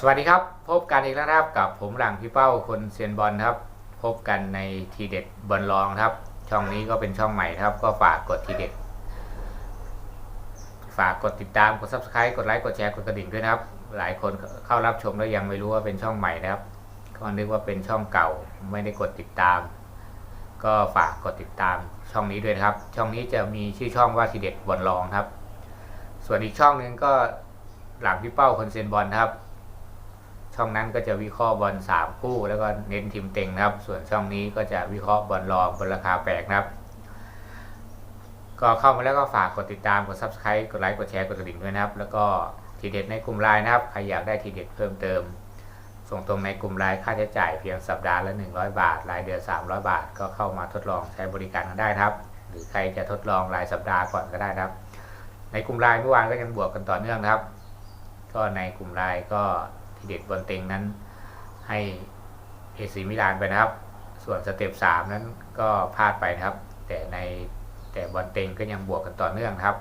สวัสดีครับ พบกันอีกแล้วครับกับผมหลังพี่เป้าคนเซียนบอลครับ พบกันในทีเด็ดบอลลองครับ ช่องนี้ก็เป็นช่องใหม่ครับ ก็ฝากกดทีเด็ด ฝากกดติดตามกด subscribe กดไลค์กดแชร์กดกระดิ่งด้วยนะครับ หลายคนเข้ารับชมแล้วยังไม่รู้ว่าเป็นช่องใหม่นะครับก็นึกว่าเป็นช่องเก่าไม่ได้กดติดตาม ก็ฝากกดติดตามช่องนี้ด้วยครับ ช่องนี้จะมีชื่อช่องว่าทีเด็ดบอลลองครับ ส่วนอีกช่องหนึ่งก็หลังพี่เป้าคนเซียนบอลครับ ช่องนั้นก็จะวิเคราะห์บอลสามคู่ แล้วก็เน้นทีมเต็งนะครับ ส่วนช่องนี้ก็จะวิเคราะห์บอลรองบนราคาแปลกนะครับ ก็เข้ามาแล้วก็ฝากกดติดตามกด subscribe กดไลค์กดแชร์กดกระดิ่งด้วยนะครับ แล้วก็ทีเด็ดในกลุ่มไลน์นะครับใครอยากได้ทีเด็ดเพิ่มเติม ส่งตรงในกลุ่มไลน์ค่าใช้จ่ายเพียงสัปดาห์ละ 100 บาท รายเดือน300 บาท ก็เข้ามาทดลองใช้บริการกันได้ครับ หรือใครจะทดลองรายสัปดาห์ก่อนก็ได้นะครับ ในกลุ่มไลน์เมื่อวานก็ยังบวกกันต่อเนื่องนะครับ ก็ในกลุ่มไลน์ก็ ทีเด็ดบอลเต็งนั้นให้เอซีมิลานไปนะครับ ส่วนสเต็ป3นั้นก็พลาดไปนะครับ แต่ในแต่บอลเต็งก็ยังบวกกันต่อเนื่องครับ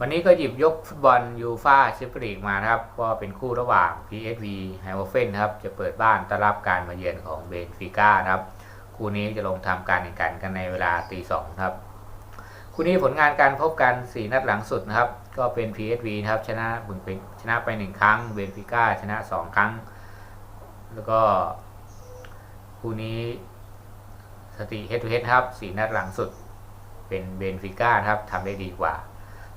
วันนี้ก็หยิบยกฟุตบอลยูฟาแชมเปี้ยนลีกมาครับก็เป็นคู่ระหว่าง PSV ไฮโอเฟนครับ จะเปิดบ้านต้อนรับการมาเยือนของเบนฟิก้านะครับ คู่นี้จะลงทำการแข่งขันกันในเวลาตีสองครับ คู่นี้ผลงานการพบกัน 4 นัดหลังสุดนะครับ ก็เป็น PSV นะครับ ชนะบึงเป็นชนะไป1ครั้งเบนฟิก้าชนะ2ครั้ง แล้วก็คู่นี้สติ head to head ครับ4นัดหลังสุดเป็นเบนฟิก้าครับทำได้ดีกว่า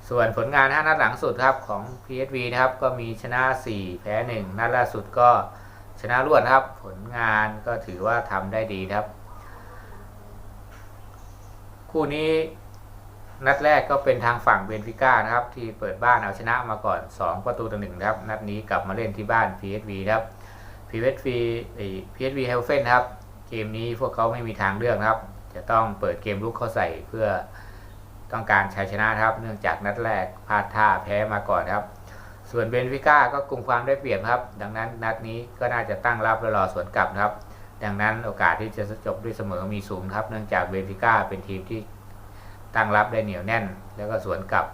ส่วนผลงาน 5 นัดหลังสุดครับของ PSV นะครับก็มีชนะ 4 แพ้ 1 นัดล่าสุดก็ชนะรวดนครับ ผลงานก็ถือว่าทำได้ดีครับ คู่นี้ นัดแรกก็เป็นทางฝั่งเบนฟิก้านะครับ ที่เปิดบ้านเอาชนะมาก่อน 2 ประตูต่อหนึ่งนะครับ นัดนี้กลับมาเล่นที่บ้าน PSV นะครับ PSV ไอ้ PSV h e l f e n นครับ เกมนี้พวกเขาไม่มีทางเลือกนะครับ จะต้องเปิดเกมลุกเข้าใส่เพื่อต้องการชัยชนะครับ เนื่องจากนัดแรกพลาดท่าแพ้มาก่อนครับ ส่วนเบนฟิก้าก็กลุ่มความได้เปรียบครับ ดังนั้นนัดนี้ก็น่าจะตั้งรับและรอสวนกลับนะครับ ดังนั้นโอกาสที่จะจบด้วยเสมอมีสูงครับ เนื่องจากเบนฟิก้าเป็นทีมที่ ตั้งรับได้เหนียวแน่น แล้วก็สวนกลับ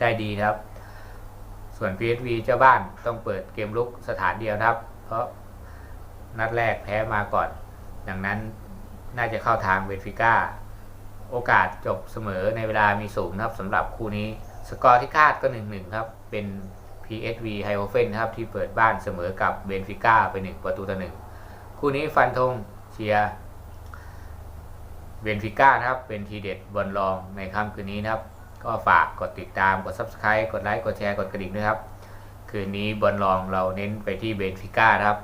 ได้ดีครับ ส่วน PSV เจ้าบ้านต้องเปิดเกมลุกสถานเดียวนะครับ เพราะนัดแรกแพ้มาก่อน ดังนั้นน่าจะเข้าทางเบนฟิก้า โอกาสจบเสมอในเวลามีสูงนะครับสำหรับคู่นี้ สกอร์ที่คาดก็ 1-1 ครับ เป็น PSV h i o f e n นะครับ ที่เปิดบ้านเสมอกับเบนฟิก้าไป 1 ประตูต่อ1คู่นี้ฟันธงเชียร์ เบนฟิก้านะครับ เป็นทีเด็ดบอลรองในค่ำคืนนี้นะครับ ก็ฝากกดติดตามกด subscribe กดไลค์กดแชร์กดกระดิ่งด้วยครับ คืนนี้บอลรองเราเน้นไปที่เบนฟิก้านะครับ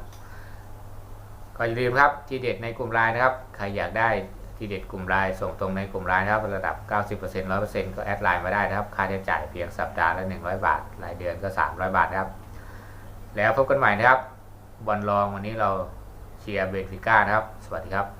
ก็อย่าลืมครับทีเด็ดในกลุ่มไลน์นะครับ ใครอยากได้ทีเด็ดกลุ่มไลน์ส่งตรงในกลุ่มไลน์นะครับ ระดับ 90% 100%ก็แอดไลน์มาได้นะครับ ค่าใช้จ่ายเพียงสัปดาห์ละ 100 บาท รายเดือนก็ 300 บาทนะครับ แล้วพบกันใหม่นะครับบอลรองวันนี้เราเชียร์เบนฟิก้านะครับ สวัสดีครับ